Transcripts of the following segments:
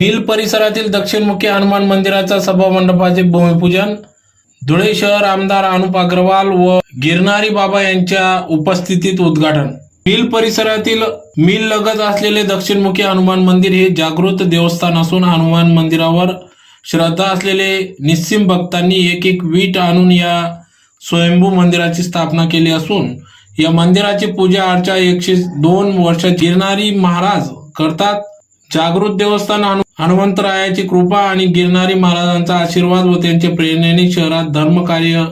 Mill परिसरातील दक्षिणमुखी हनुमान मंदिराचा सभामंडपाचे भूमिपूजन धुळे शहर आमदार अनुप अग्रवाल व गिरनारी बाबा यांच्या उपस्थितीत उद्घाटन. मिल परिसरातील मिल लगत असलेले दक्षिणमुखी हनुमान मंदिर हे जागृत देवस्थान असून हनुमान मंदिरावर श्रद्धा असलेले निस्सिम भक्तांनी एक एक वीट आणून या स्वयंभू मंदिराची स्थापना केली असून या मंदिराची पूजा अर्चा एकशे दोन वर्ष गिरणारी महाराज करतात. जागृत देवस्थान हनुमंतरायाची कृपा आणि गिरणारी महाराजांचा आशीर्वाद व त्यांचे प्रेरणेने शहरात धर्मकार्य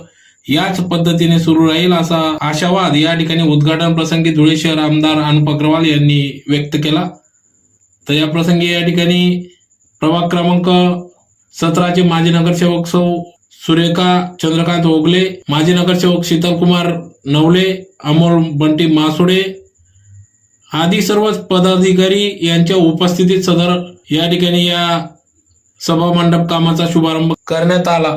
याच पद्धतीने सुरू राहील असा आशावाद या ठिकाणी उद्घाटन प्रसंगी धुळे शहर आमदार अनुप अग्रवाल यांनी व्यक्त केला. तर या प्रसंगी या ठिकाणी प्रभाग क्रमांक सतराचे माजी नगरसेवक सौ सुरेखा चंद्रकांत ओगले माजी नगरसेवक शीतलकुमार नवले अमोल बंटी मासुडे आदी सर्वच पदाधिकारी यांच्या उपस्थितीत सदर या ठिकाणी या सभा मंडप कामाचा शुभारंभ करण्यात आला.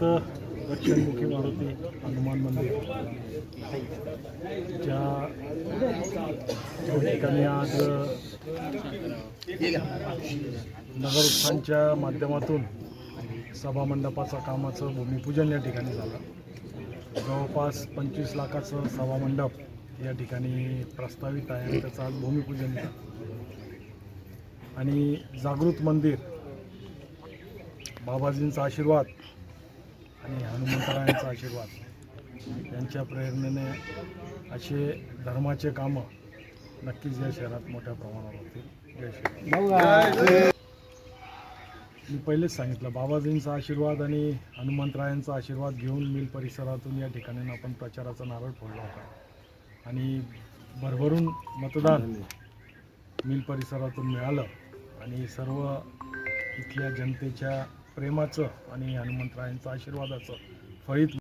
तर दक्षिणमुखी मारुती हनुमान मंदिर. ज्या ठिकाणी आज नगरोत्थानच्या माध्यमातून सभामंडपाचं कामाचं भूमिपूजन या ठिकाणी झालं. जवळपास पंचवीस लाखाचं सभामंडप या ठिकाणी प्रस्तावित आहे आणि त्याचं आज भूमिपूजन झालं आणि जागृत मंदिर बाबाजींचा आशीर्वाद आणि हनुमंतरायांचा आशीर्वाद. यांच्या प्रेरणेने असे धर्माचे कामं नक्कीच या शहरात मोठ्या प्रमाणावर होतील. जय श्री मी पहिलेच सांगितलं बाबाजींचा आशीर्वाद आणि हनुमंतरायांचा आशीर्वाद घेऊन मिल परिसरातून या ठिकाणी आपण प्रचाराचा नारळ फोडला होता. आणि भरभरून मतदान मिल परिसरातून मिळालं आणि सर्व इथल्या जनतेच्या प्रेमाचं आणि हनुमंतरायांचं आशीर्वादाचं फळीत